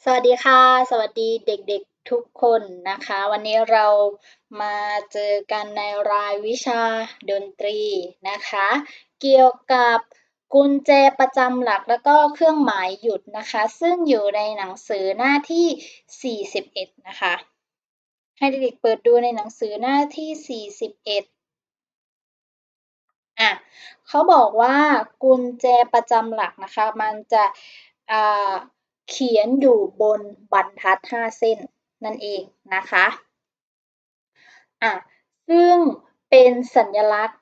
สวัสดีค่ะ สวัสดีเด็กๆทุกคนนะคะ วันนี้เรามาเจอกันในรายวิชาดนตรีนะคะ เกี่ยวกับกุญแจประจำหลักแล้วก็เครื่องหมายหยุดนะคะ ซึ่งอยู่ในหนังสือหน้าที่ 41 นะคะ ให้เด็กๆเปิดดูในหนังสือหน้าที่ 41 อะเขาบอกว่ากุญแจประจำหลักนะคะ มันจะอ่า เขียนอยู่บนบรรทัด 5 เส้นนั่นเองนะคะอะซึ่งเป็นสัญลักษณ์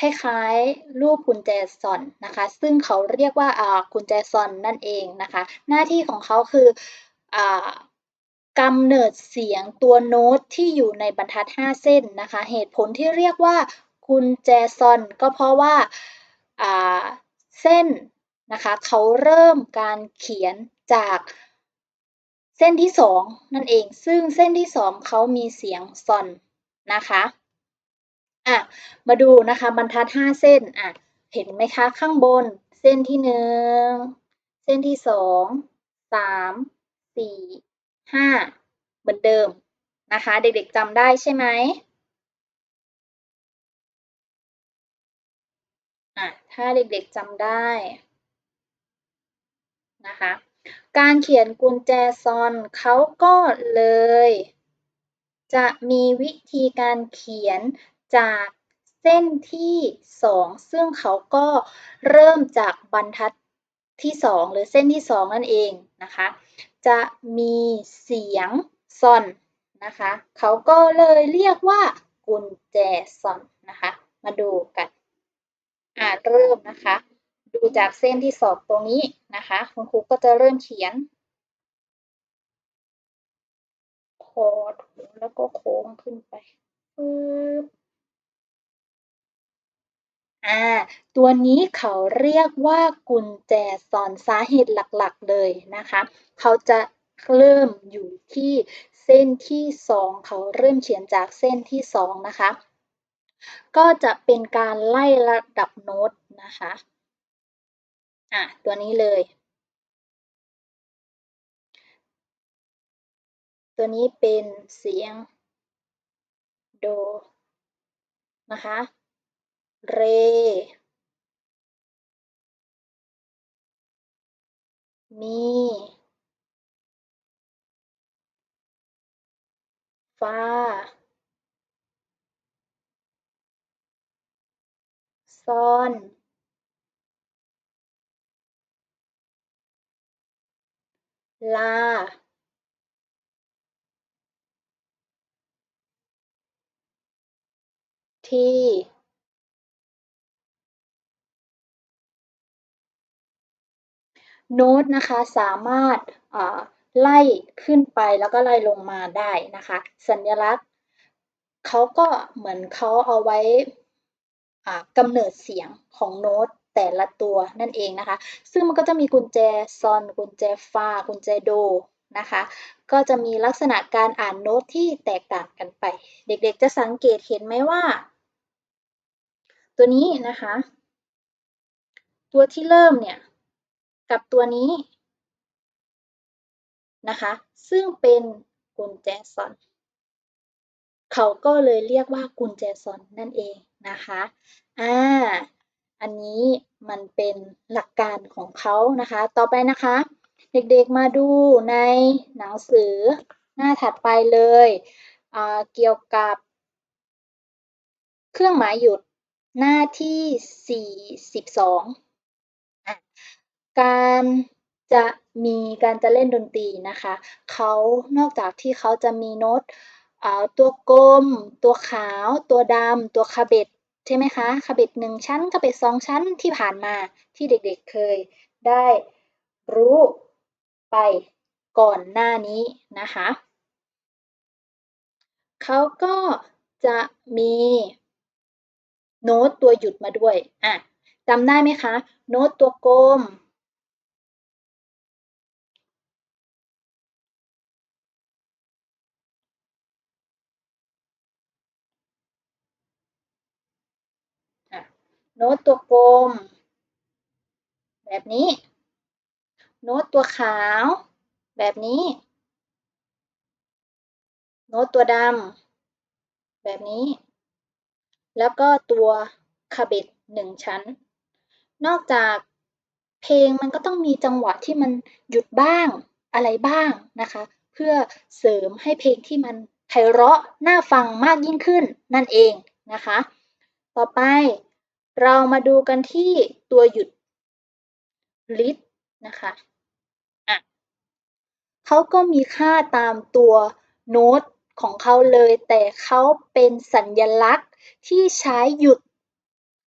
คล้ายๆ รูปกุญแจซอนนะคะ ซึ่งเขาเรียกว่ากุญแจซอนนั่นเองนะคะ หน้าที่ของเขาคือกำเนิดเสียงตัวโน้ตที่อยู่ในบรรทัด 5 เส้นนะคะ เหตุผลที่เรียกว่ากุญแจซอนก็เพราะว่าเส้น นะคะเขาเริ่มการเขียนจากเส้นที่ 2 นั่นเอง ซึ่งเส้นที่ 2เขามีเสียงซอนนะคะอะมาดูนะคะบรรทัด 5 เส้นอะเห็นไหมคะข้างบนเส้นที่ 1 เส้นที่ 2 3 4 5 เหมือนเดิมนะคะ เด็กๆจำได้ใช่ไหมอะถ้าเด็กๆจำได้ นะคะ การเขียนกุญแจซอนเขาก็เลย จะมีวิธีการเขียนจากเส้นที่ 2 ซึ่งเขาก็เริ่มจากบรรทัดที่ 2 หรือเส้นที่ 2 นั่นเองนะคะ จะมีเสียงซอนนะคะ เขาก็เลยเรียกว่ากุญแจซอนนะคะ มาดูกัน อ่าเริ่มนะคะ ดูจากเส้นที่สอบตรงนี้นะคะ คุณครูก็จะเริ่มเขียนคอถูแล้วก็โค้งขึ้นไปปึ๊บอ่า ตัวนี้เขาเรียกว่ากุญแจสอนสาเหตุหลักๆเลยนะคะ เขาจะเริ่มอยู่ที่เส้นที่สองเขาเริ่มเขียนจากเส้นที่สองนะคะ ก็จะเป็นการไล่ระดับโน้ตนะคะ อะตัวนี้เลย ตัวนี้เป็นเสียงโดนะคะ เร มีฟาซอน ลา ทีโน้ตนะคะสามารถไล่ขึ้นไปแล้วก็ไล่ลงมาได้นะคะ สัญลักษณ์เขาก็เหมือนเขาเอาไว้กำเนิดเสียงของโน้ต แต่ละตัวนั่นเองนะคะ ซึ่งมันก็จะมีกุญแจซอน กุญแจฟา กุญแจโดนะคะ ก็จะมีลักษณะการอ่านโน้ตที่แตกต่างกันไป เด็กๆจะสังเกตเห็นไหมว่า ตัวนี้นะคะ ตัวที่เริ่มเนี่ยกับตัวนี้นะคะ ซึ่งเป็นกุญแจซอน เขาก็เลยเรียกว่ากุญแจซอนนั่นเองนะคะ อ่า อันนี้มันเป็นหลักการของเขานะคะ ต่อไปนะคะ เด็กๆมาดูในหนังสือหน้าถัดไปเลยเเกี่ยวกับ เครื่องหมายหยุดหน้าที่ 42 การจะมีการจะเล่นดนตรีนะคะเขานอกจากที่เขาจะมีโน้ตตัวกลม ตัวขาว ตัวดำ ตัวคาเบ็ด ใช่ไหมคะขบิดหนึ่งชั้นขบิดสองชั้นที่ผ่านมาที่เด็กๆเคยได้รู้ไปก่อนหน้านี้นะคะเขาก็จะมีโน้ตตัวหยุดมาด้วยอะจำได้ไหมคะ โน้ตตัวกลม โน้ตตัวกลม แบบนี้ โน้ตตัวขาว แบบนี้ โน้ตตัวดำแบบนี้ แล้วก็ตัวคาเบตหนึ่งชั้น นอกจากเพลงมันก็ต้องมีจังหวะที่มันหยุดบ้างอะไรบ้างนะคะ เพื่อเสริมให้เพลงที่มันไพเราะน่าฟังมากยิ่งขึ้นนั่นเองนะคะ ต่อไป เรามาดูกันที่ตัวหยุดลิดนะคะอะเขาก็มีค่าตามตัวโน้ตของเขาเลย แต่เขาเป็นสัญญลักษณ์ที่ใช้หยุด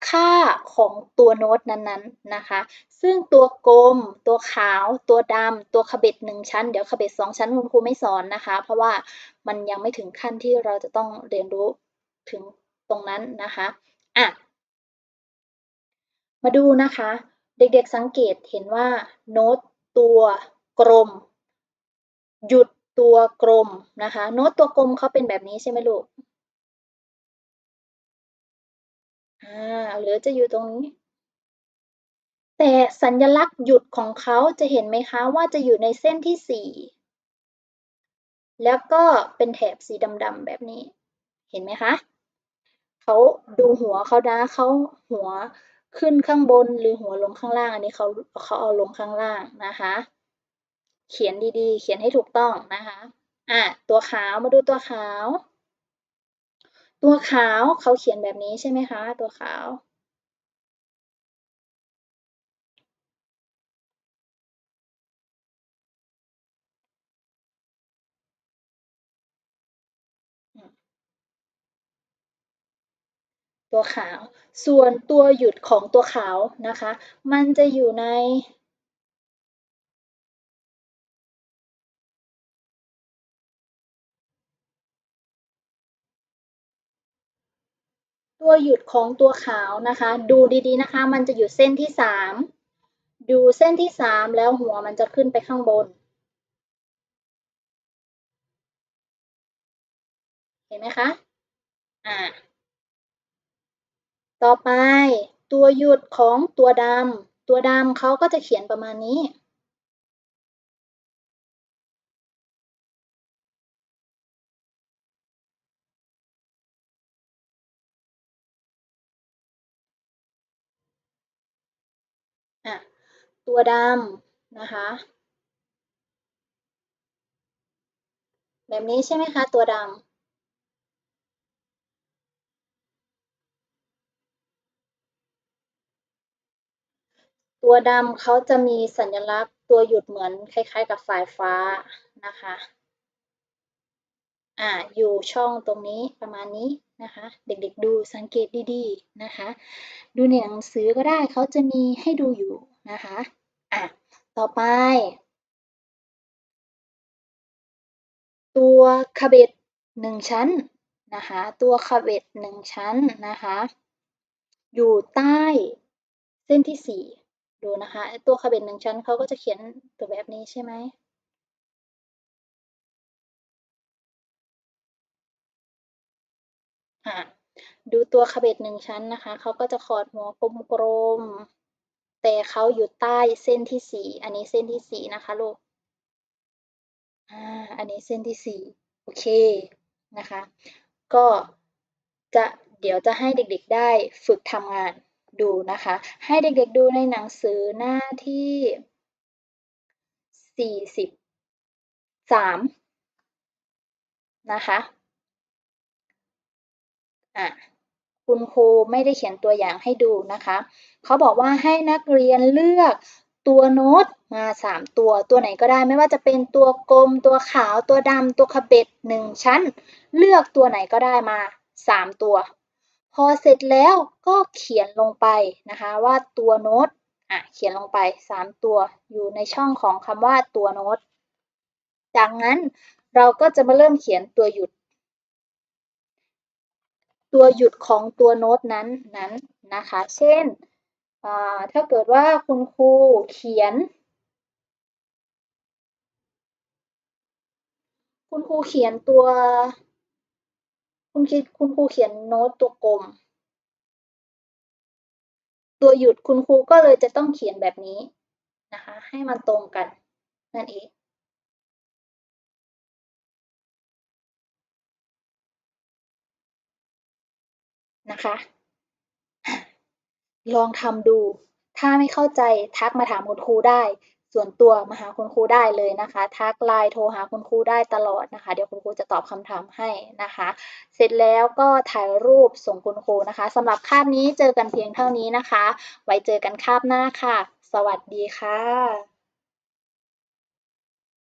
ค่าของตัวโน้ตนั้นๆนะคะ ซึ่งตัวกลม ตัวขาว ตัวดำ ตัวขบเบ็ดหนึ่งชั้น เดี๋ยวขบเบ็ดสองชั้นคุณครูไม่สอนนะคะ เพราะว่ามันยังไม่ถึงขั้นที่เราจะต้องเรียนรู้ถึงตรงนั้นนะคะ อะ มาดูนะคะ เด็กๆสังเกตเห็นว่าโน้ตตัวกลม หยุดตัวกลมนะคะ โน้ตตัวกลมเขาเป็นแบบนี้ใช่ไหมลูกอ่าหรือจะอยู่ตรงนี้ แต่สัญลักษณ์หยุดของเขาจะเห็นไหมคะว่าจะอยู่ในเส้นที่สี่แล้วก็เป็นแถบสีดำๆแบบนี้ เห็นไหมคะเขาดูหัวเขานะเขาหัว ขึ้นข้างบนหรือหัวลงข้างล่าง อันนี้เขาเขาเอาลงข้างล่างนะคะ เขียนดีๆ เขียนให้ถูกต้องนะคะอะตัวขาวมาดูตัวขาว ตัวขาวเขาเขียนแบบนี้ใช่ไหมคะ ตัวขาว ตัวขาว ส่วนตัวหยุดของตัวขาวนะคะ มันจะอยู่ในตัวหยุดของตัวขาวนะคะ ดูดีๆนะคะ มันจะอยู่เส้นที่สามดูเส้นที่สามแล้วหัวมันจะขึ้นไปข้างบน เห็นไหมคะ อ่า ต่อไป ตัวหยุดของตัวดำ ตัวดำเขาก็จะเขียนประมาณนี้อะตัวดำนะคะ แบบนี้ใช่ไหมคะ ตัวดำ ตัวดำเขาจะมีสัญลักษณ์ตัวหยุดเหมือนคล้ายๆ กับสายฟ้านะคะอ่าอยู่ช่องตรงนี้ประมาณนี้นะคะ เด็กๆดูสังเกตดีๆนะคะ ดูในหนังสือก็ได้เขาจะมีให้ดูอยู่นะคะอะต่อไป ตัวคาเบตหนึ่งชั้นนะคะตัวคาเบตหนึ่งชั้นนะคะ อยู่ใต้เส้นที่สี่ ดูนะคะตัวคาเบตหนึ่งชั้นเขาก็จะเขียนตัวแบบนี้ใช่ไหมดูตัวขบเบ็ดหนึ่งชั้นนะคะ เขาก็จะขอดหัวกลมๆ แต่เขาอยู่ใต้เส้นที่สี่ อันนี้เส้นที่สี่นะคะลูก อ่า อันนี้เส้นที่สี่ โอเค นะคะ ก็จะเดี๋ยวจะให้เด็กๆได้ฝึกทำงาน ดูนะคะ ให้เด็กๆดูในหนังสือหน้าที่สี่สิบสามนะคะอะคุณครูไม่ได้เขียนตัวอย่างให้ดูนะคะ เขาบอกว่าให้นักเรียนเลือกตัวโน้ตมาสามตัว ตัวไหนก็ได้ไม่ว่าจะเป็นตัวกลม ตัวขาว ตัวดำ ตัวขบเบ็ดหนึ่งชั้น เลือกตัวไหนก็ได้มาสามตัว พอเสร็จแล้วก็เขียนลงไปนะคะว่าตัวโน้ตอะเขียนลงไปสามตัวอยู่ในช่องของคำว่าตัวโน้ต จากนั้นเราก็จะมาเริ่มเขียนตัวหยุด ตัวหยุดของตัวโน้ตนั้นนั้นนะคะ เช่นถ้าเกิดว่าคุณครูเขียน คุณครูเขียนตัว คุณคิดคุณครูเขียนโน้ตตัวกลม ตัวหยุดคุณครูก็เลยจะต้องเขียนแบบนี้นะคะ ให้มันตรงกันนั่นเองนะคะ ลองทำดู ถ้าไม่เข้าใจทักมาถามคุณครูได้ ส่วนตัวมาหาคุณครูได้เลยนะคะ ทักไลน์โทรหาคุณครูได้ตลอดนะคะ เดี๋ยวคุณครูจะตอบคำถามให้นะคะ เสร็จแล้วก็ถ่ายรูปส่งคุณครูนะคะสำหรับคาบนี้เจอกันเพียงเท่านี้นะคะ ไว้เจอกันคาบหน้าค่ะ สวัสดีค่ะ